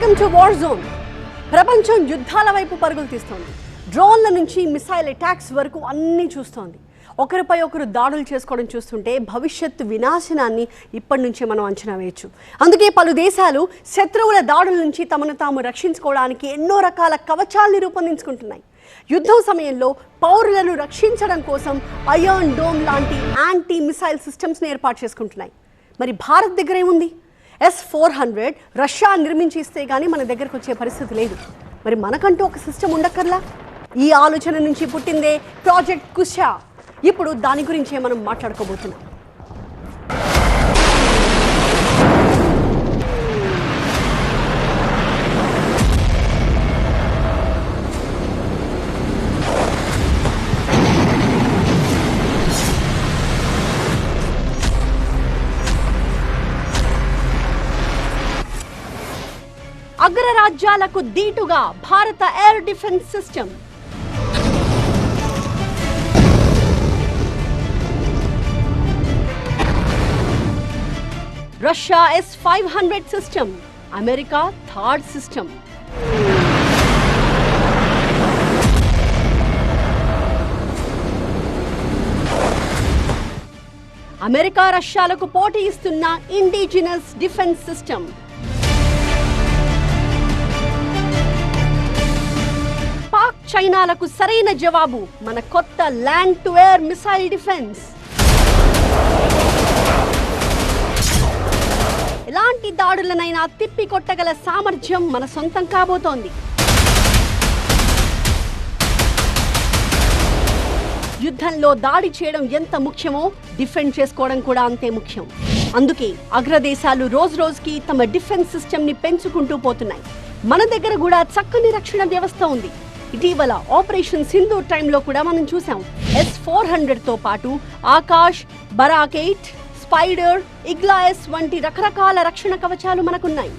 Welcome to war zone ప్రపంచం యుద్ధాల వైపు పరుగులు తీస్తోంది. డ్రోన్ల నుంచి మిసైల్ అటాక్స్ వరకు అన్నీ చూస్తోంది. ఒకరిపై ఒకరు దాడులు చేసుకోవడం చూస్తుంటే భవిష్యత్తు వినాశనాన్ని ఇప్పటి నుంచే మనం అంచనా వేయచ్చు. అందుకే పలు దేశాలు శత్రువుల దాడుల నుంచి తమను తాము రక్షించుకోవడానికి ఎన్నో రకాల కవచాల్ని రూపొందించుకుంటున్నాయి. యుద్ధం సమయంలో పౌరులను రక్షించడం కోసం అయాన్ డోమ్ లాంటి యాంటీ మిసైల్ సిస్టమ్స్ని ఏర్పాటు చేసుకుంటున్నాయి. మరి భారత్ దగ్గర ఏముంది? ఎస్ ఫోర్ హండ్రెడ్ రష్యా నిర్మించి ఇస్తే కానీ మన దగ్గరకు వచ్చే పరిస్థితి లేదు. మరి మనకంటూ ఒక సిస్టమ్ ఉండక్కర్లా? ఈ ఆలోచన నుంచి పుట్టిందే ప్రాజెక్ట్ కుషా. ఇప్పుడు దాని గురించే మనం మాట్లాడుకోబోతున్నాం. అగ్రరాజ్యాలకు దీటుగా భారత air defence system Russia S five hundred system America THAAD system America రష్యాలకు పోటీ ఇస్తున్న ఇండిజినస్ డిఫెన్స్ సిస్టమ్ చైనాలకు సరైన జవాబు మన కొత్త land to air missile defence. ఎలాంటి దాడులనైనా తిప్పి కొట్టగల సామర్థ్యం మన సొంతం కాబోతోంది. యుద్ధంలో దాడి చేయడం ఎంత ముఖ్యమో డిఫెండ్ చేసుకోవడం కూడా అంతే ముఖ్యం. అందుకే అగ్రదేశాలు రోజు రోజుకి తమ డిఫెన్స్ సిస్టమ్ని పెంచుకుంటూ పోతున్నాయి. మన దగ్గర కూడా చక్కని రక్షణ వ్యవస్థ ఉంది. ఇటీవల ఆపరేషన్ సింధు టైంలో కూడా మనం చూసాం. ఎస్ ఫోర్ హండ్రెడ్తో పాటు ఆకాష్ బరాక్ ఎయిట్ స్పైడర్ ఇగ్లాయస్ వంటి రకరకాల రక్షణ కవచాలు మనకున్నాయి.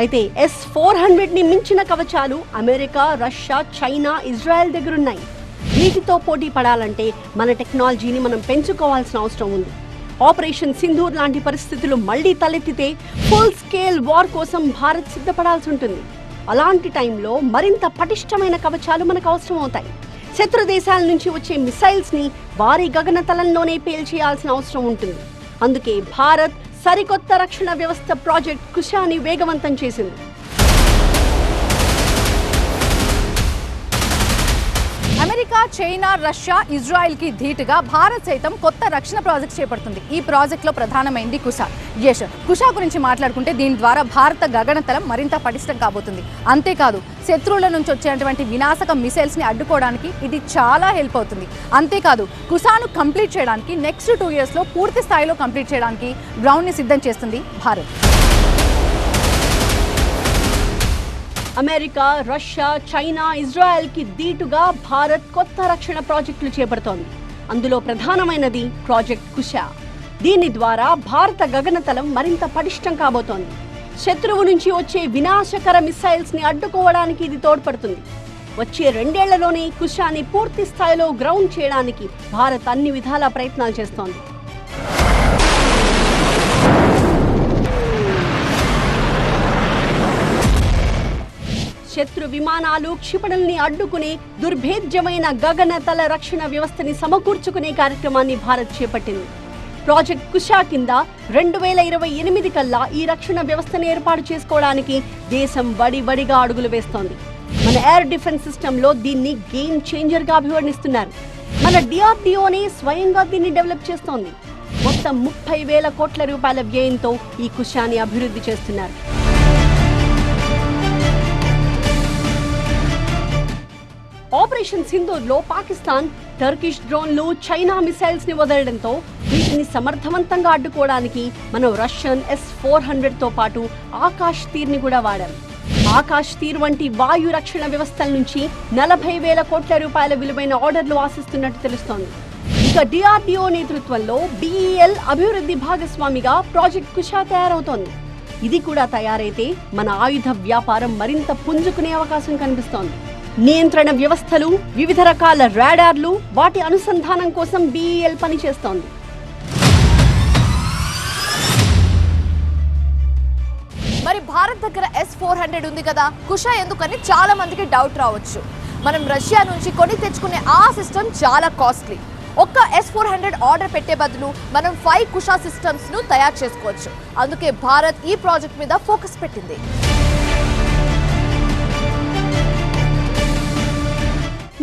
అయితే ఎస్ ఫోర్ హండ్రెడ్ని మించిన కవచాలు అమెరికా రష్యా చైనా ఇజ్రాయెల్ దగ్గరున్నాయి. వీటితో పోటీ పడాలంటే మన టెక్నాలజీని మనం పెంచుకోవాల్సిన అవసరం ఉంది. ఆపరేషన్ సింధూర్ లాంటి పరిస్థితులు మళ్ళీ తలెత్తితే ఫుల్ స్కేల్ వార్ కోసం భారత్ సిద్ధపడాల్సి ఉంటుంది. అలాంటి టైంలో మరింత పటిష్టమైన కవచాలు మనకు అవసరం అవుతాయి శత్రు దేశాల నుంచి వచ్చే మిసైల్స్ని వారి గగనతలంలోనే పేల్చేయాల్సిన అవసరం ఉంటుంది. అందుకే భారత్ సరికొత్త రక్షణ వ్యవస్థ ప్రాజెక్ట్ కుషాని వేగవంతం చేసింది. అమెరికా చైనా రష్యా ఇజ్రాయెల్కి ధీటుగా భారత్ సైతం కొత్త రక్షణ ప్రాజెక్ట్ చేపడుతుంది. ఈ ప్రాజెక్ట్లో ప్రధానమైంది కుషా యష్ కుషా గురించి మాట్లాడుకుంటే దీని ద్వారా భారత గగనతలం మరింత పటిష్టం కాబోతుంది. అంతేకాదు శత్రువుల నుంచి వచ్చేటువంటి వినాశక మిసైల్స్ని అడ్డుకోవడానికి ఇది చాలా హెల్ప్ అవుతుంది. అంతేకాదు కుషాను కంప్లీట్ చేయడానికి నెక్స్ట్ టూ ఇయర్స్లో పూర్తి స్థాయిలో కంప్లీట్ చేయడానికి గ్రౌండ్ని సిద్ధం చేస్తుంది భారత్. అమెరికా రష్యా చైనా ఇజ్రాయెల్కి దీటుగా భారత్ కొత్త రక్షణ ప్రాజెక్టులు చేపడుతోంది. అందులో ప్రధానమైనది ప్రాజెక్ట్ కుషా దీని ద్వారా భారత గగనతలం మరింత పటిష్టం కాబోతోంది. శత్రువు నుంచి వచ్చే వినాశకర మిసైల్స్ని అడ్డుకోవడానికి ఇది తోడ్పడుతుంది. వచ్చే రెండేళ్ళలోనే కుషాని పూర్తి స్థాయిలో గ్రౌండ్ చేయడానికి భారత్ అన్ని విధాల ప్రయత్నాలు చేస్తోంది. శత్రు విమానాలు క్షిపణుల్ని అడ్డుకుని దుర్భేద్యమైన గగనతల రక్షణ వ్యవస్థని సమకూర్చుకునే కార్యక్రమాన్ని భారత్ చేపట్టింది. ప్రాజెక్ట్ కుషా కింద రెండు వేల ఇరవై ఎనిమిది కల్లా ఈ రక్షణ వ్యవస్థను ఏర్పాటు చేసుకోవడానికి దేశం వడి వడిగా అడుగులు వేస్తోంది. మన ఎయిర్ డిఫెన్స్ సిస్టంలో దీన్ని గేమ్ చేంజర్గా అభివర్ణిస్తున్నారు. మన డిఆర్డిఓనే స్వయంగా దీన్ని డెవలప్ చేస్తోంది. మొత్తం ముప్పై వేల కోట్ల రూపాయల వ్యయంతో ఈ కుషాని అభివృద్ధి చేస్తున్నారు. ఆపరేషన్ సింధూర్లో పాకిస్తాన్ టర్కిష్ డ్రోన్లు చైనా మిసైల్స్ని వదలడంతో వీటిని సమర్థవంతంగా అడ్డుకోవడానికి మనం రష్యన్ ఎస్ ఫోర్ హండ్రెడ్తో పాటు ఆకాష్ తీర్ని కూడా వాడాం. ఆకాష్ తీర్ వంటి వాయు రక్షణ వ్యవస్థల నుంచి నలభై వేల కోట్ల రూపాయల విలువైన ఆర్డర్లు ఆశిస్తున్నట్టు తెలుస్తోంది. ఇక డిఆర్డిఓ నేతృత్వంలో బిఈఎల్ అభివృద్ధి భాగస్వామిగా ప్రాజెక్ట్ కుషా తయారవుతోంది. ఇది కూడా తయారైతే మన ఆయుధ వ్యాపారం మరింత పుంజుకునే అవకాశం కనిపిస్తోంది. నియంత్రణ వ్యవస్థలు వివిధ రకాల రాడార్లు వాటి అనుసంధానం కోసం బీఈఎల్ పనిచేస్తోంది. మరి భారత్ దగ్గర ఎస్ ఫోర్ హండ్రెడ్ ఉంది కదా? కుషా ఎందుకని చాలా మందికి డౌట్ రావచ్చు. మనం రష్యా నుంచి కొని తెచ్చుకునే ఆ సిస్టమ్ చాలా కాస్ట్లీ ఒక్క ఎస్ ఫోర్ హండ్రెడ్ ఆర్డర్ పెట్టే బదులు మనం ఫైవ్ కుషా సిస్టమ్స్ను తయారు చేసుకోవచ్చు. అందుకే భారత్ ఈ ప్రాజెక్ట్ మీద ఫోకస్ పెట్టింది.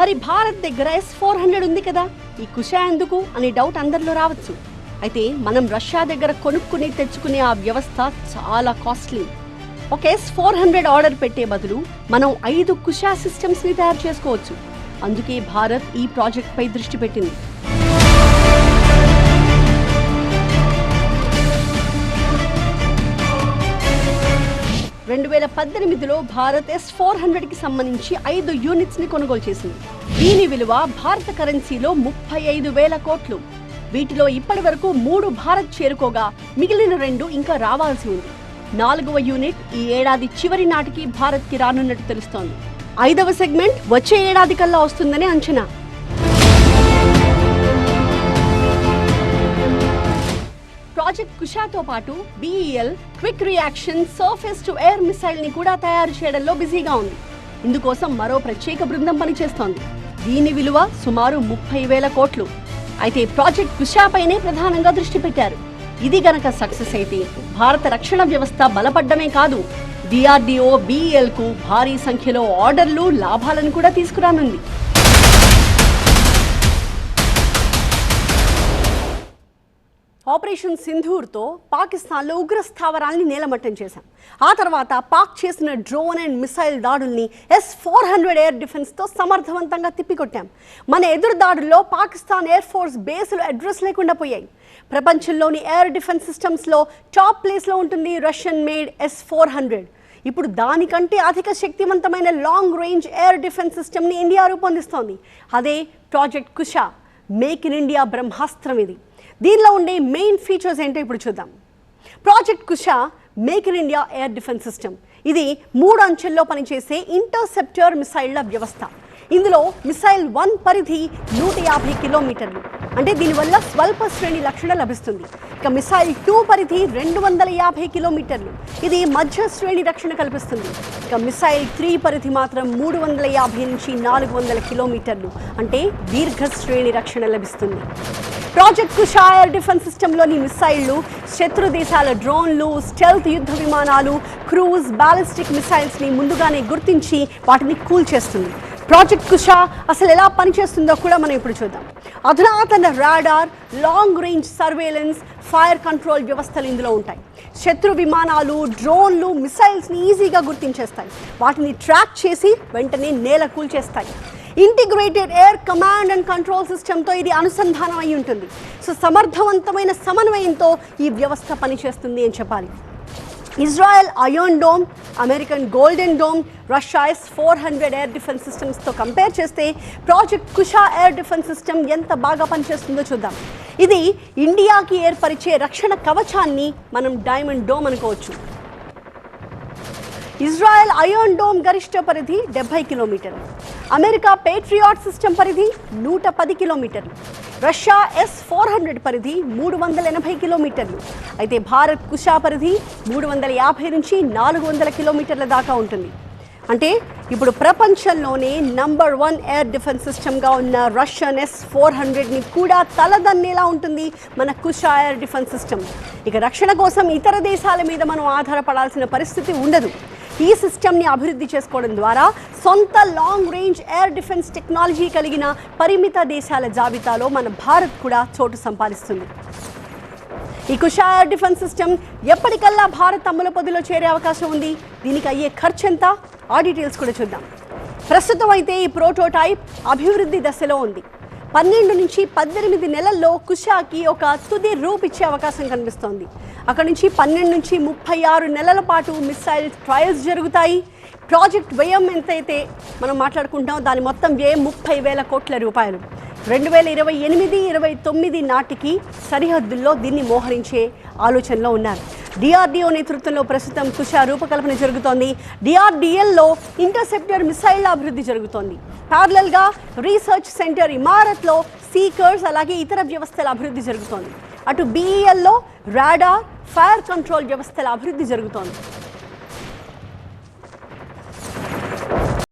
మరి భారత్ దగ్గర ఎస్ ఫోర్ హండ్రెడ్ ఉంది కదా. ఈ కుషా ఎందుకు అనే డౌట్ అందరిలో రావచ్చు. అయితే మనం రష్యా దగ్గర కొనుక్కుని తెచ్చుకునే ఆ వ్యవస్థ చాలా కాస్ట్లీ ఒక ఎస్ ఫోర్ హండ్రెడ్ ఆర్డర్ పెట్టే బదులు మనం ఐదు కుషా సిస్టమ్స్ని తయారు చేసుకోవచ్చు. అందుకే భారత్ ఈ ప్రాజెక్ట్ పై దృష్టి పెట్టింది. రెండు వేల పద్దెనిమిదిలో భారత్ ఎస్ ఫోర్ హండ్రెడ్కి సంబంధించి ఐదు యూనిట్స్ని కొనుగోలు చేసింది. దీని విలువ భారత కరెన్సీలో ముప్పై ఐదు వేల కోట్లు. వీటిలో ఇప్పటి వరకు మూడు భారత్ చేరుకోగా మిగిలిన రెండు ఇంకా రావాల్సి ఉంది. నాలుగవ యూనిట్ ఈ ఏడాది చివరి నాటికి భారత్కి రానున్నట్టు తెలుస్తోంది. ఐదవ సెగ్మెంట్ వచ్చే ఏడాది కల్లా వస్తుందని అంచనా. ప్రాజెక్ట్ కుషాతో పాటు BEL quick reaction surface to air మిసైల్ని కూడా తయారు చేయడంలో బిజీగా ఉంది. ఇందుకోసం మరో ప్రత్యేక బృందం పనిచేస్తోంది. దీని విలువ సుమారు ముప్పై వేల కోట్లు. అయితే ప్రాజెక్ట్ కుషాపైనే ప్రధానంగా దృష్టి పెట్టారు. ఇది గనక సక్సెస్ అయితే భారత రక్షణ వ్యవస్థ బలపడ్డమే కాదు డిఆర్డిఓ బీఈఎల్కు భారీ సంఖ్యలో ఆర్డర్లు లాభాలను కూడా తీసుకురానుంది. ఆపరేషన్ సింధూర్తో పాకిస్తాన్లో ఉగ్ర స్థావరాల్ని నేలమట్టం చేశాం. ఆ తర్వాత పాక్ చేసిన డ్రోన్ అండ్ మిసైల్ దాడుల్ని ఎస్ ఫోర్ హండ్రెడ్ ఎయిర్ డిఫెన్స్తో సమర్థవంతంగా తిప్పికొట్టాం. మన ఎదురు దాడుల్లో Pakistan air force bases address లేకుండా పోయాయి. ప్రపంచంలోని ఎయిర్ డిఫెన్స్ సిస్టమ్స్లో టాప్ ప్లేస్లో ఉంటుంది Russian made S four hundred. ఇప్పుడు దానికంటే అధిక శక్తివంతమైన లాంగ్ రేంజ్ ఎయిర్ డిఫెన్స్ సిస్టమ్ని ఇండియా రూపొందిస్తోంది. అదే project Kusha make in India బ్రహ్మాస్త్రం ఇది. దీనిలో ఉండే మెయిన్ ఫీచర్స్ ఏంటో ఇప్పుడు చూద్దాం. Project Kusha make in India air defence system ఇది మూడు అంచెల్లో పనిచేసే ఇంటర్సెప్టర్ మిసైళ్ళ వ్యవస్థ. ఇందులో మిసైల్ వన్ పరిధి నూట యాభై కిలోమీటర్లు. అంటే దీనివల్ల స్వల్ప శ్రేణి రక్షణ లభిస్తుంది. ఇక మిసైల్ టూ పరిధి రెండు వందల యాభై కిలోమీటర్లు. ఇది మధ్య శ్రేణి రక్షణ కల్పిస్తుంది. ఇక మిసైల్ త్రీ పరిధి మాత్రం మూడు వందల యాభై నుంచి నాలుగు వందల కిలోమీటర్లు. అంటే దీర్ఘ శ్రేణి రక్షణ లభిస్తుంది. ప్రాజెక్ట్ కుషాయర్ డిఫెన్స్ సిస్టంలోని మిసైళ్ళు శత్రు దేశాల డ్రోన్లు స్టెల్త్ యుద్ధ విమానాలు క్రూజ్ బాలిస్టిక్ మిసైల్స్ని ముందుగానే గుర్తించి వాటిని కూల్ చేస్తుంది. ప్రాజెక్ట్ కుషా అసలు ఎలా పనిచేస్తుందో కూడా మనం ఇప్పుడు చూద్దాం. అధునాతన radar long range surveillance fire control వ్యవస్థలు ఇందులో ఉంటాయి. శత్రు విమానాలు డ్రోన్లు మిసైల్స్ని ఈజీగా గుర్తించేస్తాయి. వాటిని ట్రాక్ చేసి వెంటనే నేల కూల్చేస్తాయి integrated air command and control సిస్టమ్తో ఇది అనుసంధానం అయి ఉంటుంది. సో సమర్థవంతమైన సమన్వయంతో ఈ వ్యవస్థ పనిచేస్తుంది అని చెప్పాలి. Israel iron dome American golden dome Russia S four hundred air defence సిస్టమ్స్తో compare చేస్తే project Kusha air defence system ఎంత బాగా పనిచేస్తుందో చూద్దాం. ఇది ఇండియాకి ఏర్పరిచే రక్షణ కవచాన్ని మనం డైమండ్ డోమ్ అనుకోవచ్చు. ఇజ్రాయెల్ అయోన్ డోమ్ గరిష్ట పరిధి డెబ్బై కిలోమీటర్లు. అమెరికా పేట్రియాట్ సిస్టమ్ పరిధి నూట పది కిలోమీటర్లు. రష్యా ఎస్ ఫోర్ హండ్రెడ్ పరిధి మూడు వందల ఎనభై కిలోమీటర్లు. అయితే భారత్ కుషా పరిధి మూడు వందల యాభై నుంచి నాలుగు వందల కిలోమీటర్ల దాకా ఉంటుంది. అంటే ఇప్పుడు ప్రపంచంలోనే నంబర్ వన్ ఎయిర్ డిఫెన్స్ సిస్టమ్గా ఉన్న రష్యన్ ఎస్ ఫోర్ హండ్రెడ్ని కూడా తలదన్నేలా ఉంటుంది మన కుషా ఎయిర్ డిఫెన్స్ సిస్టమ్ ఇక రక్షణ కోసం ఇతర దేశాల మీద మనం ఆధారపడాల్సిన పరిస్థితి ఉండదు. ఈ సిస్టమ్ని అభివృద్ధి చేసుకోవడం ద్వారా సొంత long range air defence technology కలిగిన పరిమిత దేశాల జాబితాలో మన భారత్ కూడా చోటు సంపాదిస్తుంది. ఈ కుషా ఎయిర్ డిఫెన్స్ సిస్టమ్ ఎప్పటికల్లా భారత్ అమ్ముల పొదిలో చేరే అవకాశం ఉంది. దీనికి అయ్యే ఖర్చు ఎంత? ఆ డీటెయిల్స్ కూడా చూద్దాం. ప్రస్తుతం అయితే ఈ ప్రోటోటైప్ అభివృద్ధి దశలో ఉంది. పన్నెండు నుంచి పద్దెనిమిది నెలల్లో కుషాకి ఒక తుది రూప్ ఇచ్చే అవకాశం కనిపిస్తోంది. అక్కడ నుంచి పన్నెండు నుంచి ముప్పై ఆరు నెలల పాటు మిసైల్ ట్రయల్స్ జరుగుతాయి. ప్రాజెక్ట్ వ్యయం ఎంతైతే మనం మాట్లాడుకుంటాం దాని మొత్తం వ్యయం ముప్పై వేల కోట్ల రూపాయలు. రెండు వేల ఇరవై ఎనిమిది ఇరవై తొమ్మిది నాటికి సరిహద్దుల్లో దీన్ని మోహరించే ఆలోచనలో ఉన్నారు. డిఆర్డిఓ నేతృత్వంలో ప్రస్తుతం కుషా రూపకల్పన జరుగుతోంది. డిఆర్డిఎల్లో ఇంటర్సెప్టర్ మిసైల్ అభివృద్ధి జరుగుతోంది. ప్యారలల్గా రీసెర్చ్ సెంటర్ ఇమారత్లో సీకర్స్ అలాగే ఇతర వ్యవస్థల అభివృద్ధి జరుగుతోంది. అటు బీఈఎల్లో రాడార్ ఫైర్ కంట్రోల్ వ్యవస్థల అభివృద్ధి జరుగుతోంది.